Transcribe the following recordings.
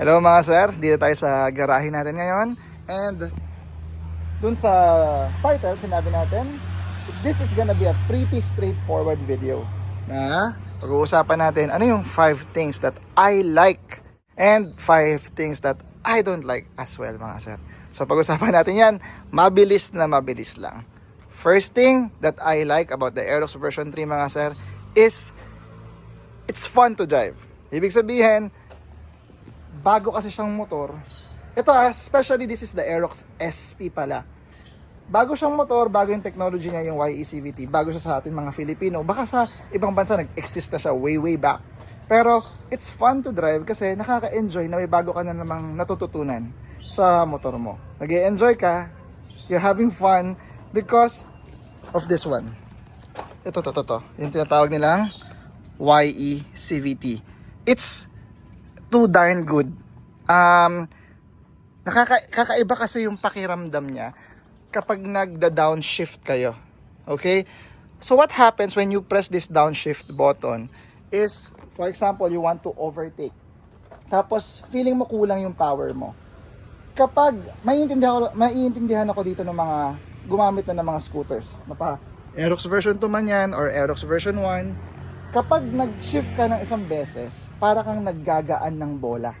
Hello mga sir, dito tayo sa garahe natin ngayon and dun sa title sinabi natin this is gonna be a pretty straightforward video na pag-uusapan natin ano yung 5 things that I like and 5 things that I don't like as well mga sir. So pag-usapan natin yan, mabilis na mabilis lang. First thing that I like about the Aerox version 3 mga sir is it's fun to drive. Ibig sabihin, bago kasi siyang motor. Ito ah, especially this is the Aerox SP pala. Bago siyang motor, bago yung technology niya, yung YE CVT, bago siya sa atin mga Filipino. Baka sa ibang bansa nag-exist na siya way way back. Pero it's fun to drive kasi nakaka-enjoy na may bago ka na namang natututunan sa motor mo. nag enjoy ka, you're having fun because of this one. Ito, to, to, to. Yung tinatawag nilang YE CVT. It's too darn good. Um, nakaka kakaiba kasi yung pakiramdam niya kapag nagda-downshift kayo. Okay? So what happens when you press this downshift button is, for example, you want to overtake. Tapos, feeling mo kulang yung power mo. Kapag, maiintindihan, ko, maiintindihan ako dito ng mga gumamit na ng mga scooters. Mapa, Aerox version 2 man yan or Aerox version 1. Kapag nag-shift ka ng isang beses, para kang naggagaan ng bola.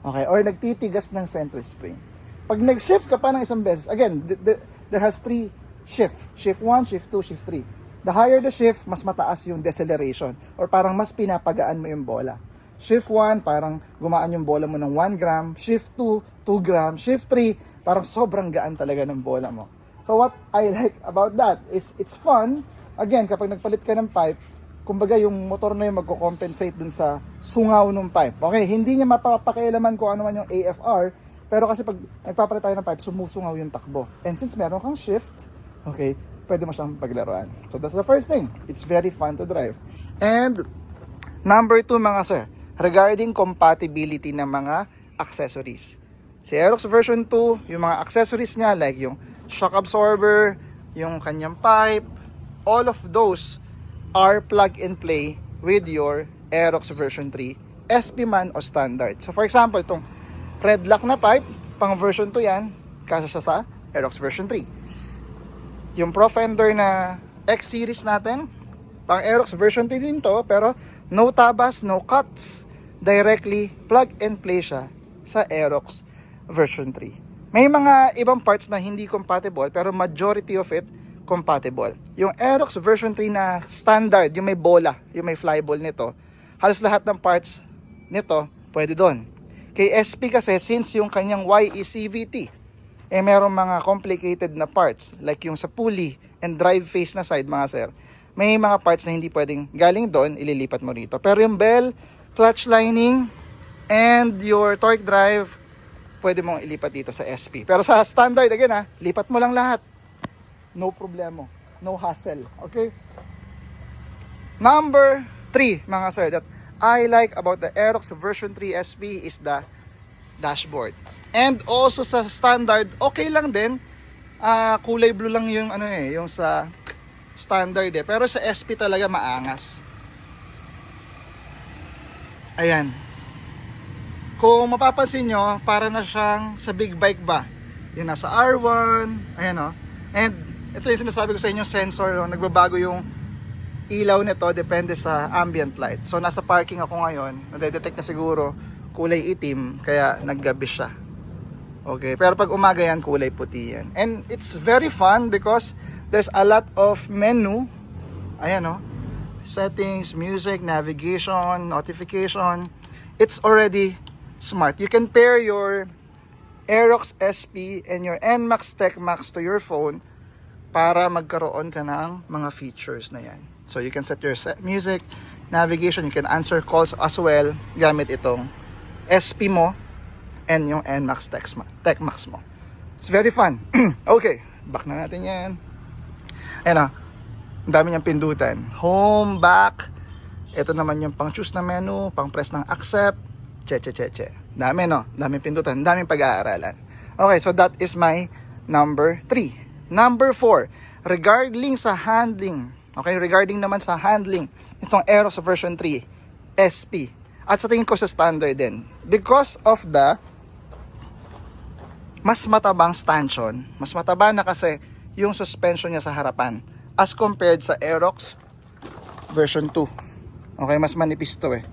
Okay? Or nagtitigas ng center spring. Pag nag-shift ka pa ng isang beses, again, th- th- there has three shift. Shift 1, shift 2, shift 3. The higher the shift, mas mataas yung deceleration. Or parang mas pinapagaan mo yung bola. Shift 1, parang gumaan yung bola mo ng 1 gram. Shift 2, 2 gram. Shift 3, parang sobrang gaan talaga ng bola mo. So what I like about that is it's fun. Again, kapag nagpalit ka ng pipe, kumbaga yung motor na yung magko-compensate dun sa sungaw ng pipe. Okay, hindi niya mapapakialaman kung ano man yung AFR, pero kasi pag nagpapalit tayo ng pipe, sumusungaw yung takbo. And since meron kang shift, okay, pwede mo siyang paglaruan. So that's the first thing. It's very fun to drive. And number two mga sir, regarding compatibility ng mga accessories. Si Aerox version 2, yung mga accessories niya like yung shock absorber, yung kanyang pipe, all of those are plug and play with your Aerox version 3 SP man o standard. So for example, itong red lock na pipe, pang version 2 yan, kasya siya sa Aerox version 3. Yung Pro Fender na X series natin, pang Aerox version 3 din to, pero no tabas, no cuts, directly plug and play siya sa Aerox version 3. May mga ibang parts na hindi compatible, pero majority of it compatible. Yung Aerox version 3 na standard, yung may bola, yung may flyball nito, halos lahat ng parts nito pwede doon. Kay SP kasi, since yung kanyang YE CVT, eh merong mga complicated na parts, like yung sa pulley and drive face na side mga sir, may mga parts na hindi pwedeng galing doon, ililipat mo rito. Pero yung bell, clutch lining, and your torque drive, pwede mong ilipat dito sa SP. Pero sa standard, again ha, lipat mo lang lahat. No problemo. No hassle. Okay? Number 3, mga sir, that I like about the Aerox version 3 SP is the dashboard. And also sa standard, okay lang din. Ah, kulay blue lang yung ano eh, yung sa standard eh. Pero sa SP talaga maangas. Ayan. Kung mapapansin nyo, para na siyang sa big bike ba? Yung nasa R1, ayan o. And ito yung sinasabi ko sa inyo, sensor, oh, nagbabago yung ilaw nito depende sa ambient light. So nasa parking ako ngayon, nade-detect na siguro kulay itim kaya naggabi siya. Okay, pero pag umaga yan kulay puti yan. And it's very fun because there's a lot of menu. Ayan oh. Settings, music, navigation, notification. It's already smart. You can pair your Aerox SP and your NMAX Tech Max to your phone para magkaroon ka ng mga features na yan. So you can set your set music, navigation, you can answer calls as well gamit itong SP mo and yung NMAX Tech, Tech Max mo. It's very fun. okay, back na natin yan. Ayan na, ang dami niyang pindutan. Home, back, ito naman yung pang choose na menu, pang press ng accept, che che che che. Dami no, daming pindutan, daming pag-aaralan. Okay, so that is my number 3. Number 4, regarding sa handling, okay, regarding naman sa handling, itong Aerox version 3, SP. At sa tingin ko sa standard din. Because of the mas matabang stanchion, mas mataba na kasi yung suspension niya sa harapan as compared sa Aerox version 2. Okay, mas manipis to eh.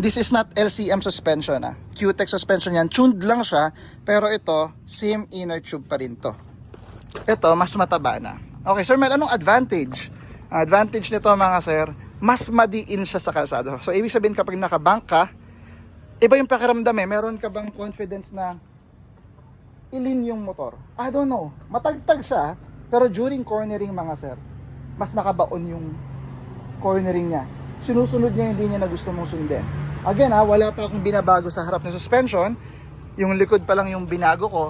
This is not LCM suspension ah. Q-Tech suspension yan. Tuned lang siya, pero ito, same inner tube pa rin to. Ito, mas mataba na. Okay, Sir Mel, anong advantage? Advantage nito mga sir, mas madiin siya sa kalsado. So, ibig sabihin kapag nakabank ka, iba yung pakiramdam eh. Meron ka bang confidence na ilin yung motor? I don't know. Matagtag siya, pero during cornering mga sir, mas nakabaon yung cornering niya. Sinusunod niya yung linya na gusto mong sundin. Again ha, wala pa akong binabago sa harap ng suspension. Yung likod pa lang yung binago ko.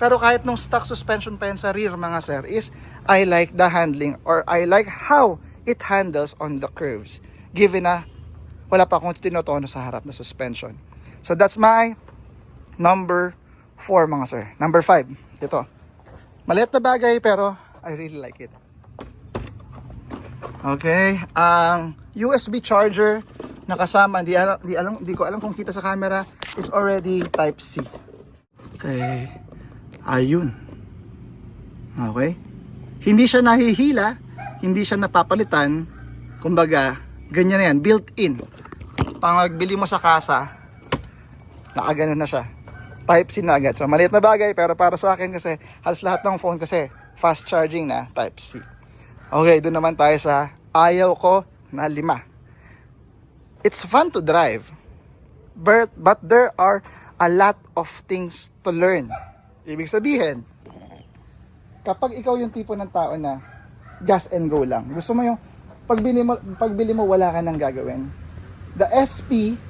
Pero kahit nung stock suspension pa yan sa rear mga sir is I like the handling or I like how it handles on the curves. Given na wala pa akong tinotono sa harap na suspension. So that's my number 4 mga sir. Number 5, ito. Maliit na bagay pero I really like it. Okay, ang USB charger na kasama, di, alam, di, alam, di ko alam kung kita sa camera, is already type C. Okay, ayun. Okay, hindi siya nahihila, hindi siya napapalitan, kumbaga, ganyan na yan, built-in. Pang magbili mo sa kasa, nakaganon na siya. Type C na agad. So, maliit na bagay, pero para sa akin kasi, halos lahat ng phone kasi, fast charging na, type C. Okay, doon naman tayo sa ayaw ko na lima. It's fun to drive. But, but there are a lot of things to learn. Ibig sabihin, kapag ikaw yung tipo ng tao na gas and go lang, gusto mo yung pagbili mo, pagbili mo wala ka nang gagawin. The SP,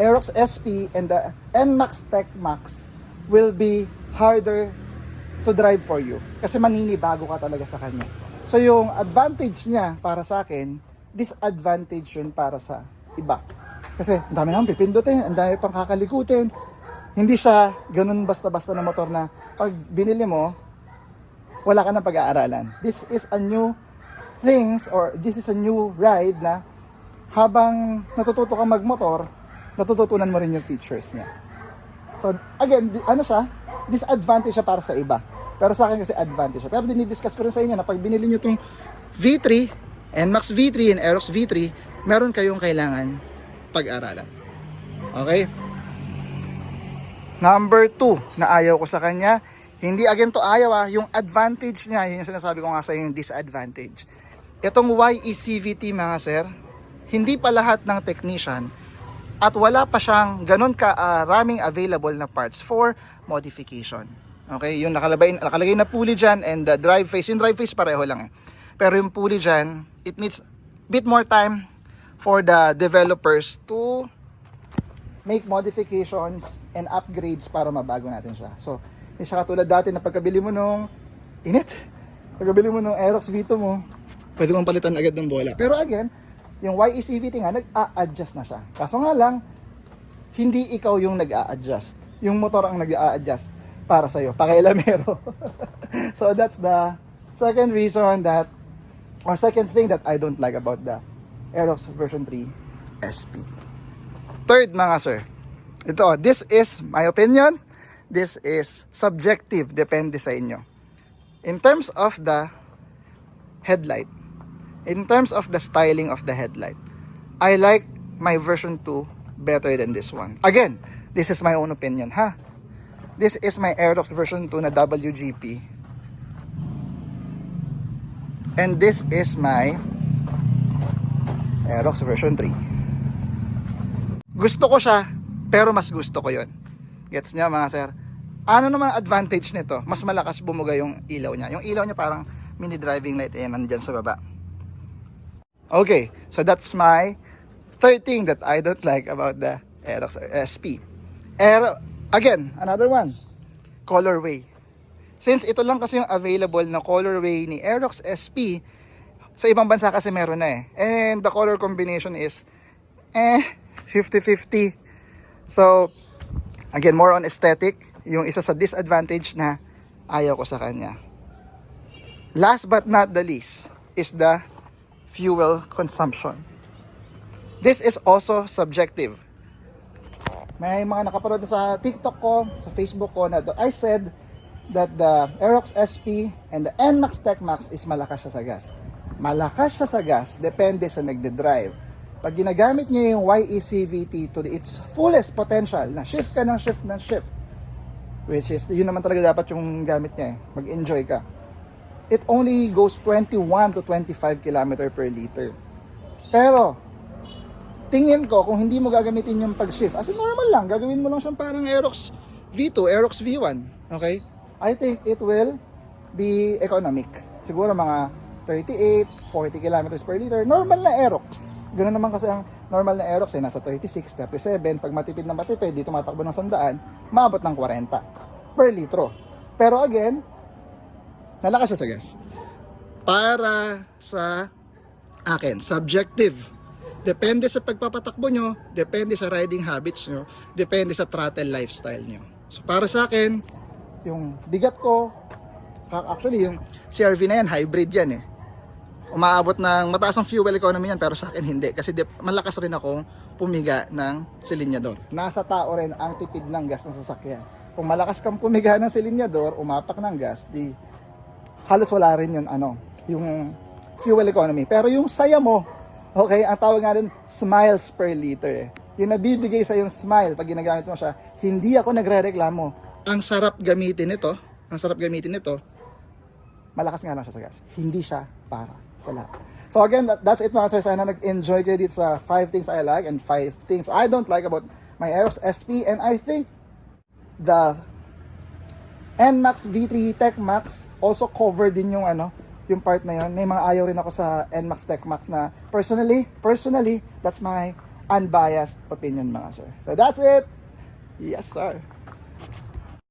Aerox SP and the NMAX Tech Max will be harder to drive for you. Kasi maninibago ka talaga sa kanya. So yung advantage niya para sa akin, disadvantage yun para sa iba. Kasi ang dami naman pipindutin, ang dami pang kakalikutin. Hindi siya ganun basta-basta na motor na pag binili mo, wala ka ng pag-aaralan. This is a new things or this is a new ride na habang natututo ka magmotor, natututunan mo rin yung features niya. So again, di- ano siya? Disadvantage siya para sa iba. Pero sa akin kasi advantage siya. Pero dinidiscuss ko rin sa inyo na pag binili nyo itong V3, NMAX V3 and Aerox V3, meron kayong kailangan pag-aralan. Okay? Number 2 na ayaw ko sa kanya, hindi again to ayaw ah, yung advantage niya, yun yung sinasabi ko nga sa yung disadvantage. Itong YECVT mga sir, hindi pa lahat ng technician at wala pa siyang ganun karaming available na parts for modification. Okay, yung nakalagay, nakalagay na pulley dyan and the drive face, yung drive face pareho lang eh. Pero yung pulley dyan, it needs bit more time for the developers to make modifications and upgrades para mabago natin siya. So, hindi katulad dati na pagkabili mo nung init, pagkabili mo nung Aerox Vito mo, pwede mong palitan agad ng bola. Pero again, yung YECVT nga, nag-a-adjust na siya. Kaso nga lang, hindi ikaw yung nag-a-adjust. Yung motor ang nag-a-adjust para sa'yo. Pakailamero. so that's the second reason that, or second thing that I don't like about the Aerox version 3 SP. Third mga sir, ito, this is my opinion. This is subjective, depende sa inyo. In terms of the headlight, in terms of the styling of the headlight, I like my version 2 better than this one. Again, this is my own opinion, ha? This is my Aerox version 2 na WGP. And this is my Aerox version 3. Gusto ko siya, pero mas gusto ko yon. Gets niya mga sir? Ano naman advantage nito? Mas malakas bumuga yung ilaw niya. Yung ilaw niya parang mini driving light eh, nandyan sa baba. Okay, so that's my third thing that I don't like about the Aerox SP. Aero, again, another one, colorway. Since ito lang kasi yung available na colorway ni Aerox SP, sa ibang bansa kasi meron na eh. And the color combination is eh 50-50. So, again, more on aesthetic. Yung isa sa disadvantage na ayaw ko sa kanya. Last but not the least is the fuel consumption. This is also subjective. May mga nakapanood na sa TikTok ko, sa Facebook ko na I said that the Aerox SP and the NMAX TechMax is malakas siya sa gas. Malakas siya sa gas, depende sa nagde-drive. Pag ginagamit niyo yung YECVT to its fullest potential, na shift ka ng shift ng shift, which is, yun naman talaga dapat yung gamit niya eh, mag-enjoy ka. It only goes 21 to 25 km per liter. Pero, tingin ko, kung hindi mo gagamitin yung pag-shift, as in normal lang, gagawin mo lang siyang parang Aerox V2, Aerox V1, okay? I think it will be economic. Siguro mga 38, 40 kilometers per liter. Normal na Aerox. Ganun naman kasi ang normal na Aerox eh, nasa 36, 37. Pag matipid na matipid, di tumatakbo ng sandaan, maabot ng 40 per litro. Pero again, nalakas siya sa gas. Para sa akin, subjective. Depende sa pagpapatakbo nyo, depende sa riding habits nyo, depende sa throttle lifestyle nyo. So para sa akin, yung bigat ko, actually yung CRV na yan, hybrid yan eh. Umaabot ng mataas ang fuel economy yan pero sa akin hindi kasi di, malakas rin akong pumiga ng silinyador. Nasa tao rin ang tipid ng gas ng sasakyan. Kung malakas kang pumiga ng silinyador, umapak ng gas, di halos wala rin yun ano, yung fuel economy. Pero yung saya mo, okay, ang tawag nga rin smiles per liter. Eh. Yung nabibigay sa yung smile pag ginagamit mo siya, hindi ako nagre-reklamo. Ang sarap gamitin ito, ang sarap gamitin ito, malakas nga lang siya sa gas. Hindi siya para sa lahat. So again, that, that's it mga sir. Sana nag-enjoy kayo dito sa 5 things I like and 5 things I don't like about my Aerox SP. And I think the NMAX V3 Tech Max also covered din yung ano, yung part na yun. May mga ayaw rin ako sa NMAX Tech Max na personally, personally, that's my unbiased opinion mga sir. So that's it. Yes sir.